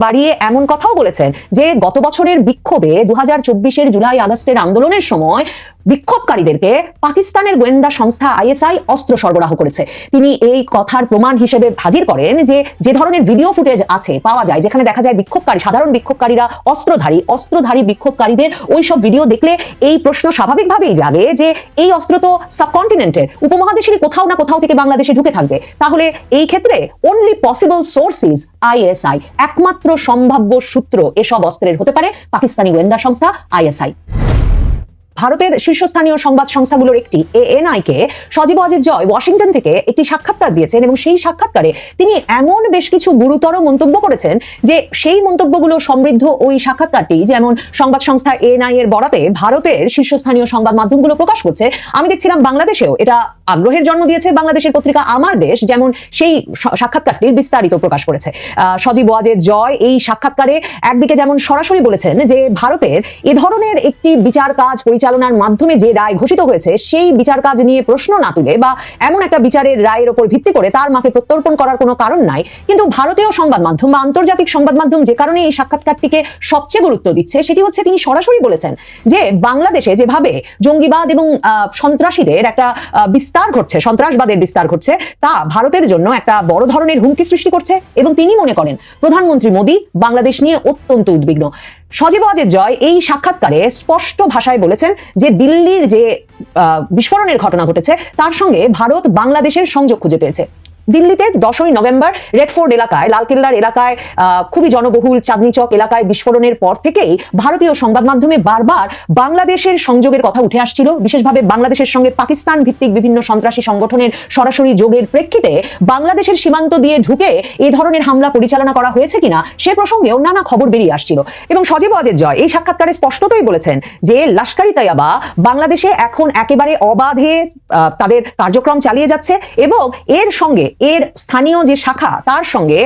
বাড়িয়ে এমন কথাও বলেছেন যে গত বছরের বিক্ষোভে দু হাজার চব্বিশের জুলাই আগস্টের আন্দোলনের সময় বিক্ষোভকারীদেরকে পাকিস্তানের গোয়েন্দা সংস্থা আইএসআই অস্ত্র সরবরাহ করেছে। তিনি এই কথার প্রমাণ হিসেবে হাজির করেন যে যে ধরনের ভিডিও ফুটেজ আছে, পাওয়া যায়, যেখানে দেখা যায় বিক্ষোভকারী, সাধারণ বিক্ষোভকারীরা অস্ত্রধারী অস্ত্রধারী বিক্ষোভকারীদের ওই সব ভিডিও দেখলে এই প্রশ্ন স্বাভাবিকভাবেই যাবে যে, এই অস্ত্র তো সাবকন্টিনেন্টের, উপমহাদেশেরই কোথাও না কোথাও থেকে বাংলাদেশে ঢুকে থাকবে। তাহলে এই ক্ষেত্রে অনলি পসিবল সোর্সিস আইএসআই, একমাত্র সম্ভাব্য সূত্র এসব অস্ত্রের হতে পারে পাকিস্তানি গোয়েন্দা সংস্থা আইএসআই। ভারতের শীর্ষস্থানীয় সংবাদ সংস্থাগুলোর একটি এএনআই কে সজীব অজিত জয় ওয়াশিংটন থেকে একটি সাক্ষাৎকার দিয়েছেন এবং সেই সাক্ষাৎকারে তিনি এমন বেশ কিছু গুরুতর মন্তব্য করেছেন যে সেই মন্তব্যগুলো সমৃদ্ধ ওই সাক্ষাৎকারটি যেমন সংবাদ সংস্থা এএনআই এর বরাতে ভারতের শীর্ষস্থানীয় সংবাদ মাধ্যমগুলো প্রকাশ করছে, আমি দেখছিলাম বাংলাদেশেও এটা আগ্রহের জন্ম দিয়েছে বাংলাদেশের পত্রিকা আমার দেশ যেমন সেই সাক্ষাৎকারটির বিস্তারিত প্রকাশ করেছে। সজীব ওয়াজেদ জয় এই সাক্ষাৎকারে একদিকে যেমন সরাসরি বলেছেন যে ভারতের এ ধরনের একটি বিচার কাজ পরিচালনার মাধ্যমে যে রায় ঘোষিত হয়েছে সেই বিচার কাজ নিয়ে প্রশ্ন না তুলে বা এমন একটা বিচারের রায়ের ওপর ভিত্তি করে তার মাকে প্রত্যর্পণ করার কোনো কারণ নাই। কিন্তু ভারতীয় সংবাদ মাধ্যম বা আন্তর্জাতিক সংবাদ মাধ্যম যে কারণে এই সাক্ষাৎকারটিকে সবচেয়ে গুরুত্ব দিচ্ছে সেটি হচ্ছে তিনি সরাসরি বলেছেন যে বাংলাদেশে যেভাবে জঙ্গিবাদ এবং সন্ত্রাসীদের একটা আহ, বিস্তার ঘটছে, সন্ত্রাসবাদের বিস্তার ঘটছে, তা ভারতের জন্য একটা বড় ধরনের হুমকি সৃষ্টি করছে এবং তিনি মনে করেন, প্রধানমন্ত্রী মোদী বাংলাদেশ নিয়ে অত্যন্ত উদ্বিগ্ন। সজীব অজের জয় এই সাক্ষাৎকারে স্পষ্ট ভাষায় বলেছেন যে দিল্লির যে বিস্ফোরণের ঘটনা ঘটেছে, তার সঙ্গে ভারত বাংলাদেশের সংযোগ খুঁজে পেয়েছে। দিল্লিতে দশই নভেম্বর রেডফোর্ড এলাকায়, লালকেল্লার এলাকায় খুবই জনবহুল চাঁদনি চক এলাকায় বিস্ফোরণের পর থেকেই ভারতীয় সংবাদ মাধ্যমে বারবার বাংলাদেশের সংযোগের কথা উঠে আসছিল। বিশেষভাবে বাংলাদেশের সঙ্গে পাকিস্তান ভিত্তিক বিভিন্ন সন্ত্রাসী সংগঠনের সরাসরি যোগের প্রেক্ষিতে বাংলাদেশের সীমান্ত দিয়ে ঢুকে এ ধরনের হামলা পরিচালনা করা হয়েছে কিনা সে প্রসঙ্গেও নানা খবর বেরিয়ে আসছিল। এবং সজীব অজের জয় এই সাক্ষাৎকারে স্পষ্টতই বলেছেন যে লাস্কারি তাইয়াবা বাংলাদেশে এখন একেবারে অবাধে তাদের কার্যক্রম চালিয়ে যাচ্ছে এবং এর সঙ্গে, এর স্থানীয় যে শাখা, তার সঙ্গে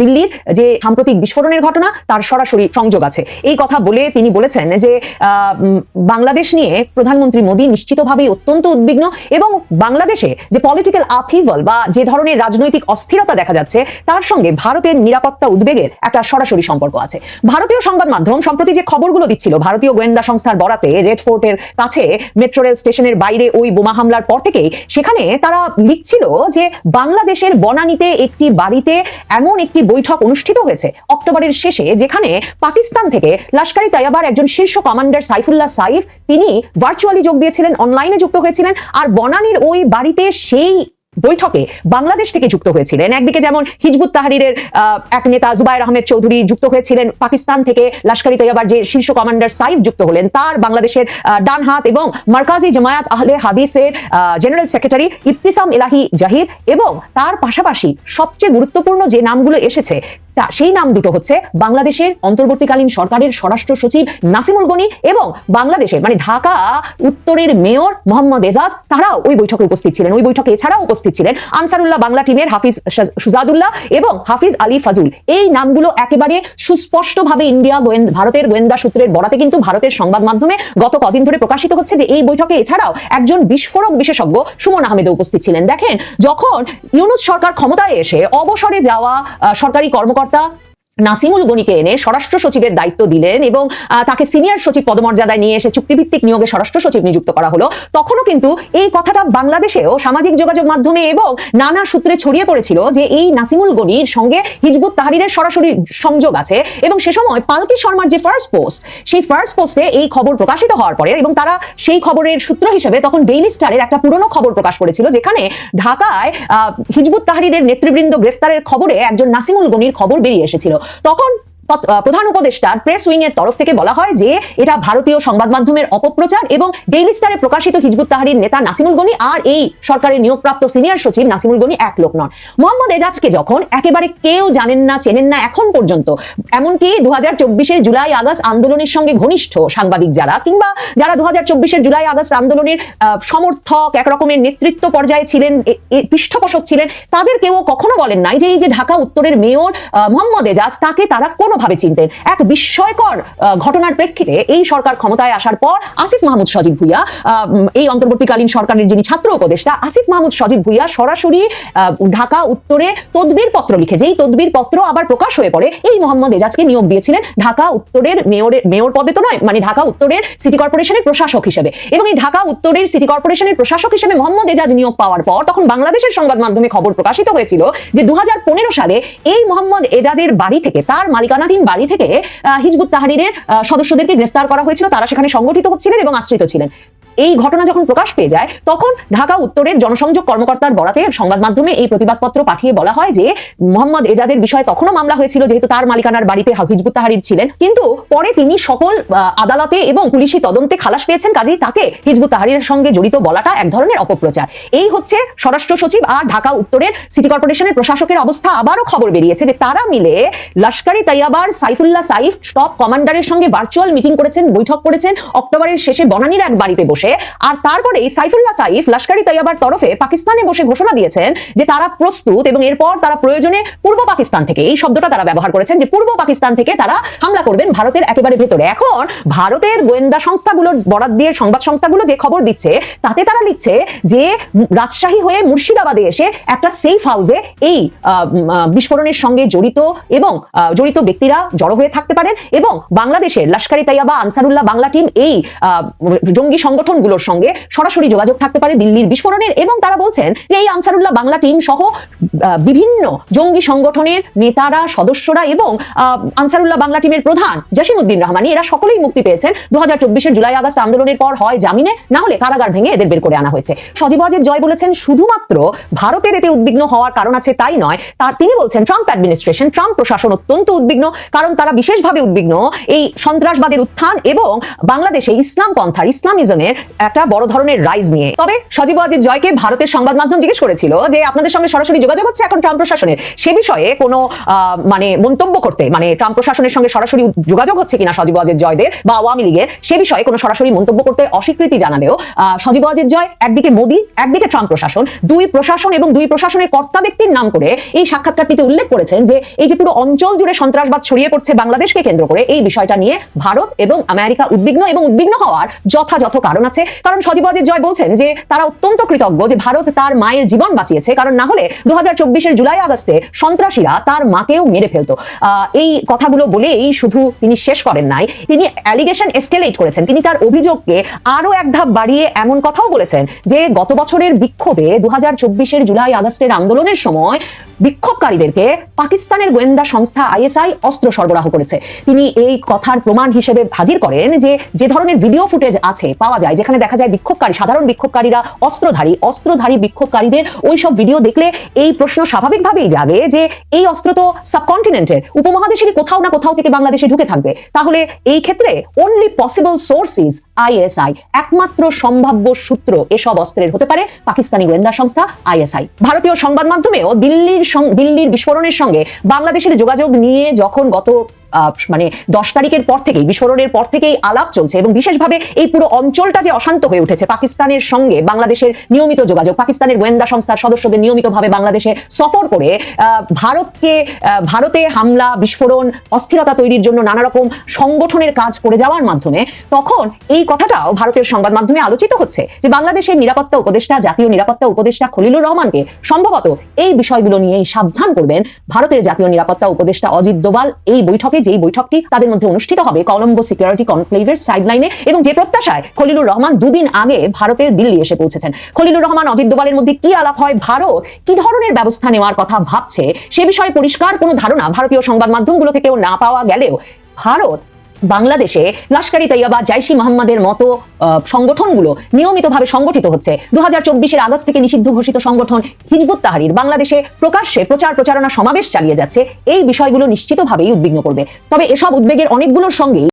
দিল্লির যে সাম্প্রতিক বিস্ফোরণের ঘটনা, তার সরাসরি সংযোগ আছে। এই কথা বলে তিনি বলেছেন যে বাংলাদেশ নিয়ে প্রধানমন্ত্রী মোদী নিশ্চিতভাবেই অত্যন্ত উদ্বিগ্ন এবং বাংলাদেশে যে পলিটিক্যাল আপহিভল বা যে ধরনের রাজনৈতিক অস্থিরতা দেখা যাচ্ছে, তার সঙ্গে ভারতের নিরাপত্তা উদ্বেগের একটা সরাসরি সম্পর্ক আছে। ভারতীয় সংবাদ মাধ্যম, সম্প্রতি যে খবরগুলো দিচ্ছিল, ভারতীয় গোয়েন্দা সংস্থার বরাতে রেড ফোর্টের কাছে মেট্রো রেল স্টেশনের বাইরে ওই বোমা হামলার পর থেকেই সেখানে তারা লিখছিল যে বাংলাদেশের বনানীতে একটি বাড়িতে এমন একটি বৈঠক অনুষ্ঠিত হয়েছে অক্টোবরের শেষে, যেখানে পাকিস্তান থেকে লাস্কারি তাইয়াবার একজন শীর্ষ কমান্ডার সাইফুল্লাহ সাইফ, তিনি ভার্চুয়ালি যোগ দিয়েছিলেন অনলাইনে যুক্ত হয়েছিলেন, আর বনানীর ওই বাড়িতে সেই বৈঠকে বাংলাদেশ থেকে যুক্ত হয়েছিলেন। একদিকে যেমন হিজবুত তাহারিরের এক নেতা জুবাইর আহমেদ চৌধুরী যুক্ত হয়েছিলেন, পাকিস্তান থেকে লাস্কারি তৈয়াবার যে শীর্ষ কমান্ডার সাইফ যুক্ত হলেন, তার বাংলাদেশের ডান হাত এবং মার্কাজি জামায়াত আহলে হাদিসের জেনারেল সেক্রেটারি ইফতিসাম এলাহি জাহির এবং তার পাশাপাশি সবচেয়ে গুরুত্বপূর্ণ যে নামগুলো এসেছে তা সেই নাম দুটো হচ্ছে বাংলাদেশের অন্তর্বর্তীকালীন সরকারের স্বরাষ্ট্র সচিব নাসিমুল গনি এবং বাংলাদেশের মানে ঢাকা উত্তরের মেয়র মোহাম্মদ এজাজ, তারাও ওই বৈঠকে উপস্থিত ছিলেন। ওই বৈঠকে এছাড়াও উপস্থিত ছিলেন আনসারুল্লাহ বাংলা টিমের হাফিজ সুজাদুল্লাহ এবং হাফিজ আলী ফাজুল। এই নামগুলো একেবারে সুস্পষ্টভাবে ইন্ডিয়া ভারতের গোয়েন্দা সূত্রের বরাতে কিন্তু ভারতের সংবাদ মাধ্যমে গত কদিন ধরে প্রকাশিত হচ্ছে যে এই বৈঠকে এছাড়াও একজন বিস্ফোরক বিশেষজ্ঞ সুমন আহমেদও উপস্থিত ছিলেন। দেখেন, যখন ইউনুস সরকার ক্ষমতায় এসে অবসরে যাওয়া সরকারি কর্মকর্তা また নাসিমুল গনিকে এনে স্বরাষ্ট্র সচিবের দায়িত্ব দিলেন এবং তাকে সিনিয়র সচিব পদমর্যাদায় নিয়ে এসে চুক্তিভিত্তিক নিয়োগে স্বরাষ্ট্র সচিব নিযুক্ত করা হলো। তখনও কিন্তু এই কথাটা বাংলাদেশেও সামাজিক যোগাযোগ মাধ্যমে এবং নানা সূত্রে ছড়িয়ে পড়েছিল যে এই নাসিমুল গনির সঙ্গে হিজবুত তাহারিরের সরাসরি সংযোগ আছে এবং সে সময় পালকি শর্মার যে ফার্স্ট পোস্ট সেই ফার্স্ট পোস্টে এই খবর প্রকাশিত হওয়ার পরে এবং তারা সেই খবরের সূত্র হিসেবে তখন ডেইলি স্টারের একটা পুরনো খবর প্রকাশ করেছিল যেখানে ঢাকায় হিজবুত তাহারিরের নেতৃবৃন্দ গ্রেফতারের খবরে একজন নাসিমুল গনির খবর বেরিয়ে এসেছিল। তখন প্রধান উপদেষ্টার প্রেস উইং এর তরফ থেকে বলা হয় যে এটা ভারতীয় সংবাদ মাধ্যমের অপপ্রচার এবং ডেইলি স্টারে প্রকাশিত হিজবুত তাহারির নেতা নাসিমুল গনি আর এই সরকারের নিয়োগপ্রাপ্ত সিনিয়র সচিব নাসিমুল গনি এক লোক নন। মোহাম্মদ এজাজকে যখন একেবারে কেউ জানেন না, চেনেন না এখন পর্যন্ত, এমনকি দু হাজার চব্বিশের জুলাই আগস্ট আন্দোলনের সঙ্গে ঘনিষ্ঠ সাংবাদিক যারা, কিংবা যারা দু হাজার চব্বিশের জুলাই আগস্ট আন্দোলনের সমর্থক, একরকমের নেতৃত্ব পর্যায়ে ছিলেন পৃষ্ঠপোষক ছিলেন তাদের কেউ কখনো বলেন নাই যে এই যে ঢাকা উত্তরের মেয়র মোহাম্মদ এজাজ, তাকে তারা কোনো ভাবে চিনতেন। এক বিস্ময়কর ঘটনার প্রেক্ষিতে এই সরকার ক্ষমতায় আসার পর আসিফ মাহমুদ সজীব ভুইয়া এই অন্তর্বর্তীকালীন সরকারের যিনি ছাত্র উপদেষ্টা আসিফ মাহমুদ সজীব ভুইয়া সরাসরি ঢাকা, উত্তরে তদবির পত্র লিখে, যেই তদবির পত্র আবার প্রকাশ হয়ে পড়ে, এই মোহাম্মদ এজাজকে নিয়োগ দিয়েছিলেন ঢাকা উত্তরের মেয়রের মেয়র পদে তো নয় মানে ঢাকা উত্তরের সিটি কর্পোরেশনের প্রশাসক হিসেবে। এবং এই ঢাকা উত্তরের সিটি কর্পোরেশনের প্রশাসক হিসেবে মোহাম্মদ এজাজ নিয়োগ পাওয়ার পর তখন বাংলাদেশের সংবাদ মাধ্যমে খবর প্রকাশিত হয়েছিল যে দু হাজার পনেরো সালে এই মোহাম্মদ এজাজের বাড়ি থেকে তার মালিকানাধীন বাড়ি থেকে হিজবুত তাহারিরের সদস্যদেরকে গ্রেফতার করা হয়েছিল। তারা সেখানে সংগঠিত হচ্ছিলেন এবং আশ্রিত ছিলেন। এই ঘটনা যখন প্রকাশ পেয়ে যায়, তখন ঢাকা উত্তরের জনসংযোগ কর্মকর্তার বরাতে সংবাদ মাধ্যমে এই প্রতিবাদপত্র পাঠিয়ে বলা হয় যে, মোহাম্মদ এজাজের বিষয়ে তখনও মামলা হয়েছিল যেহেতু তার মালিকানার বাড়িতে হিজবুত তাহারির ছিলেন। কিন্তু পরে তিনি সকল আদালতে এবং পুলিশি তদন্তে খালাস পেয়েছেন। কাজেই তাকে হিজবুত তাহারির সঙ্গে জড়িত বলাটা এক ধরনের অপপ্রচার। এই হচ্ছে স্বরাষ্ট্র সচিব আর ঢাকা উত্তরের সিটি কর্পোরেশনের প্রশাসকের অবস্থা। আবারও খবর বেরিয়েছে যে তারা মিলে লস্করি তৈয়াবার সাইফুল্লাহ সাইফ, টপ কমান্ডারের সঙ্গে ভার্চুয়াল মিটিং করেছেন, বৈঠক করেছেন। অক্টোবরের শেষে বনানীর এক বাড়িতে বসে আর তারপরে সাইফুল্লাহ সাইফ লস্করি তৈয়াবার তরফে পাকিস্তানে বসে ঘোষণা দিয়েছেন যে তারা প্রস্তুত এবং এরপর তারা প্রয়োজনে পূর্ব পাকিস্তান থেকে, এই শব্দটা তারা ব্যবহার করেছেন যে পূর্ব পাকিস্তান থেকে তারা হামলা করবেন ভারতের একেবারে ভেতরে। এখন ভারতের গোয়েন্দা সংস্থাগুলোর বরাদ দিয়ে সংবাদ সংস্থাগুলো যে খবর দিচ্ছে, তাতে তারা লিখছে যে রাজশাহী হয়ে মুর্শিদাবাদে এসে একটা সেফ হাউসে এই বিস্ফোরণের সঙ্গে জড়িত এবং জড়িত ব্যক্তিরা জড়ো হয়ে থাকতে পারেন এবং বাংলাদেশের লস্করি তাইয়াবা আনসারুল্লাহ বাংলা টিম এই জঙ্গি সংগঠনগুলোর সঙ্গে সরাসরি যোগাযোগ থাকতে পারে দিল্লির বিস্ফোরণের এবং তারা বলছেন যে এই আনসারুল্লাহ বাংলা টিম সহ বিভিন্ন জঙ্গি সংগঠনের নেতারা, সদস্যরা এবং আনসারুল্লাহ বাংলা টিমের প্রধান জাসিমউদ্দিন রহমানি, এরা সকলেই মুক্তি পেয়েছেন দু হাজার চব্বিশের জুলাই আগস্ট আন্দোলনের পর হয় জামিনে, না হলে কারাগার ভেঙে এদের বের করে আনা হয়েছে। সজীব ওয়াজেদ জয় বলেছেন, শুধুমাত্র ভারতের এতে উদ্বিগ্ন হওয়ার কারণ আছে তাই নয়, তার তিনি বলছেন, ট্রাম্প অ্যাডমিনিস্ট্রেশন, ট্রাম্প প্রশাসন অত্যন্ত উদ্বিগ্ন, কারণ তারা বিশেষভাবে উদ্বিগ্ন এই সন্ত্রাসবাদের উত্থান এবং বাংলাদেশে ইসলাম পন্থার, ইসলামিজমের একটা বড় ধরনের রাইজ নিয়ে। তবে সজীব ওয়াজেদ জয়কে ভারতের সংবাদ মাধ্যম জিজ্ঞেস করেছিল যে আপনাদের সঙ্গে সরাসরি যোগাযোগ হচ্ছে এখন ট্রাম্প প্রশাসনের। সে বিষয়ে কোনো মানে মন্তব্য করতে মানে ট্রাম্প প্রশাসনের সঙ্গে সরাসরি যোগাযোগ হচ্ছে কিনা সজীব ওয়াজেদ জয়দের বা আওয়ামী লীগের, সে বিষয়ে কোনো সরাসরি মন্তব্য করতে অস্বীকৃতি জানালেও সজীব ওয়াজেদ জয় একদিকে মোদী, একদিকে ট্রাম্প প্রশাসন। দুই প্রশাসন এবং দুই প্রশাসনের কর্তা ব্যক্তির নাম করে এই সাক্ষাৎকারটিতে উল্লেখ করেছেন যে এই যে পুরো অঞ্চল জুড়ে সন্ত্রাসবাদ ছড়িয়ে পড়ছে বাংলাদেশকে কেন্দ্র করে, এই বিষয়টা নিয়ে ভারত এবং আমেরিকা উদ্বিগ্ন এবং উদ্বিগ্ন হওয়ার যথাযথ কারণ আছে। কারণ সজীব ওয়াজেদ জয় বলছেন যে, তারা অত্যন্ত কৃতজ্ঞ যে ভারত তার মায়ের জীবন বাঁচিয়েছে। কারণ না হলে দু হাজার জুলাই আগস্টে সন্ত্রাসীরা তার মাকেও মেরে ফেলতো। এই কথাগুলো বলেই শুধু তিনি শেষ করেন নাই, তিনি অ্যালিগেশন এসকেলেট করেছেন। তিনি তার অভিযোগকে আরও এক ধাপ বাড়িয়ে এমন কথাও বলেছেন যে, গত বছরের বিক্ষোভে দু হাজার জুলাই আগস্টের আন্দোলনের সময় বিক্ষোভকারীদেরকে পাকিস্তানের গোয়েন্দা সংস্থা আইএসআই অস্ত্র সরবরাহ করেছে। তিনি এই কথার প্রমাণ হিসেবে হাজির করেন যে যে ধরনের ভিডিও ফুটেজ আছে, পাওয়া যায়, যেখানে দেখা যায় বিক্ষোভকারী, সাধারণ বিক্ষোভকারীরা অস্ত্রধারী অস্ত্রধারী বিক্ষোভকারীদের ওই সব ভিডিও দেখলে এই প্রশ্ন স্বাভাবিকভাবেই জাগে যে, এই অস্ত্র তো সাবকন্টিনেন্টের, উপমহাদেশেরই কোথাও না কোথাও থেকে বাংলাদেশে ঢুকে থাকবে। তাহলে এই ক্ষেত্রে only possible source is ISI, একমাত্র সম্ভাব্য সূত্র এসব অস্ত্রের হতে পারে পাকিস্তানি গোয়েন্দা সংস্থা আইএসআই। ভারতীয় সংবাদ মাধ্যমেও দিল্লির সং- দিল্লির বিস্ফোরণের সঙ্গে বাংলাদেশের যোগাযোগ নিয়ে যখন গত মানে দশ তারিখের পর থেকেই, বিস্ফোরণের পর থেকেই আলাপ চলছে এবং বিশেষভাবে এই পুরো অঞ্চলটা যে অশান্ত হয়ে উঠেছে পাকিস্তানের সঙ্গে বাংলাদেশের নিয়মিত যোগাযোগ, পাকিস্তানের গোয়েন্দা সংস্থার সদস্যদের নিয়মিতভাবে বাংলাদেশে সফর করে ভারতকে ভারতে হামলা, বিস্ফোরণ, অস্থিরতা তৈরির জন্য নানা রকম সংগঠনের কাজ করে যাওয়ার মাধ্যমে তখন এই কথাটাও ভারতের সংবাদ মাধ্যমে আলোচিত হচ্ছে যে বাংলাদেশের নিরাপত্তা উপদেষ্টা, জাতীয় নিরাপত্তা উপদেষ্টা খলিলুর রহমানকে সম্ভবত এই বিষয়গুলো নিয়েই সাবধান করবেন ভারতের জাতীয় নিরাপত্তা উপদেষ্টা অজিত দোভাল এই বৈঠকে। যেই বৈঠকটি তাদের মধ্যে অনুষ্ঠিত হবে কলম্বো সিকিউরিটি কনক্লেভের সাইডলাইনে এবং যে প্রত্যাশায় খলিলুর রহমান দুদিন আগে ভারতের দিল্লি এসে পৌঁছেছেন। খলিলুর রহমান, অজিত দোবালের মধ্যে কি আলাপ হয়, ভারত কি ধরনের ব্যবস্থা নেওয়ার কথা ভাবছে, সে বিষয়ে পরিষ্কার কোনো ধারণা ভারতীয় সংবাদ মাধ্যমগুলো থেকেও না পাওয়া গেলেও ভারত বাংলাদেশে লস্করি তৈয়বা জাইশি মোহাম্মদের মতো সংগঠনগুলো নিয়মিতভাবে সংগঠিত হচ্ছে। দু হাজার চব্বিশের আগস্ট থেকে নিষিদ্ধ ঘোষিত সংগঠন হিজবুত তাহারির বাংলাদেশে প্রকাশ্যে প্রচার প্রচারণা সমাবেশ চালিয়ে যাচ্ছে। এই বিষয়গুলো নিশ্চিতভাবেই উদ্বিগ্ন করবে। তবে এসব উদ্বেগের অনেকগুলোর সঙ্গেই